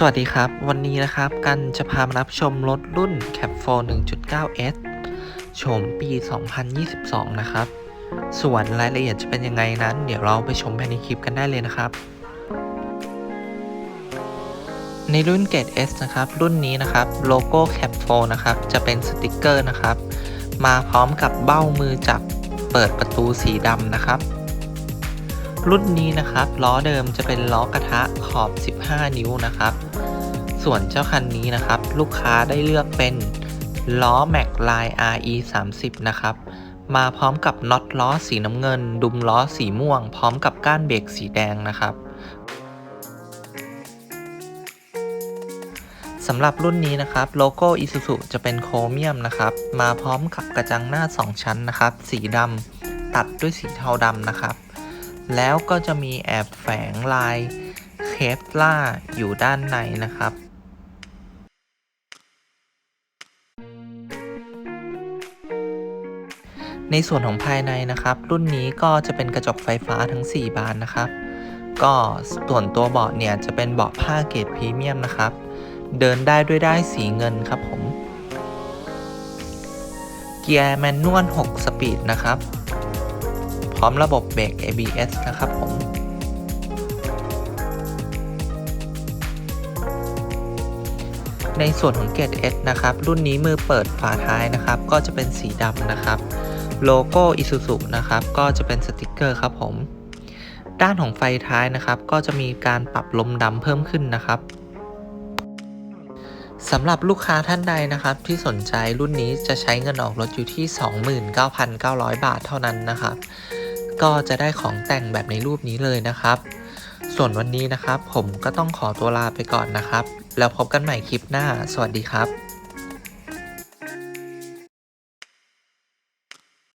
สวัสดีครับ วันนี้นะครับ กันจะพามารับชมรถรุ่น Cap 4 1.9S โฉมปี 2022 นะครับ ส่วนรายละเอียดจะเป็นยังไงนั้น เดี๋ยวเราไปชมภายในคลิปกันได้เลยนะครับ ในรุ่นเกรด S นะครับ รุ่นนี้นะครับ โลโก้ Cap 4นะครับ จะเป็นสติกเกอร์นะครับ มาพร้อมกับเบ้ามือจับเปิดประตูสีดำนะครับ รุ่นนี้นะครับล้อเดิมจะเป็นล้อกระทะขอบ 15 นิ้วนะครับ ส่วนเจ้าคันนี้นะครับ ลูกค้าได้เลือกเป็นล้อ Mac Line RE 30นะครับมาพร้อมกับน็อตล้อสีน้ำเงิน ดุมล้อสีม่วง พร้อมกับก้านเบรกสีแดงนะครับสำหรับรุ่นนี้นะครับโลโก้ Isuzu จะเป็นโครเมียมนะครับ มาพร้อมกับกระจังหน้า 2 ชั้นนะครับ สีดำตัดด้วยสีเทาดำนะครับ แล้วก็จะมีแอบแฝงลายเคฟล่าอยู่ด้านในนะครับ ในส่วนของภายในนะครับ รุ่นนี้ก็จะเป็นกระจกไฟฟ้าทั้ง 4 บานนะครับ ก็ส่วนตัวเบาะเนี่ยจะเป็นเบาะผ้าเกรดพรีเมียมนะครับ เดินได้ด้วยได้สีเงินครับผม เกียร์แมนนวล 6 สปีดนะครับ ร้อมระบบเบรก ABS นะครับผมในส่วนของเกรด S นะครับ รุ่นนี้มือเปิดฝาท้ายนะครับ ก็จะเป็นสีดำนะครับ โลโก้ Isuzu นะครับ ก็จะเป็นสติกเกอร์ครับผม ด้านของไฟท้ายนะครับ ก็จะมีการปรับลมดำเพิ่มขึ้นนะครับสำหรับลูกค้าท่านใดนะครับที่สนใจรุ่นนี้จะใช้เงินออกรถอยู่ที่ 29,900 บาทเท่านั้นนะครับ ก็จะได้ของแต่งแบบในรูปนี้เลยนะครับ ส่วนวันนี้นะครับ ผมก็ต้องขอตัวลาไปก่อนนะครับ แล้วพบกันใหม่คลิปหน้า สวัสดีครับ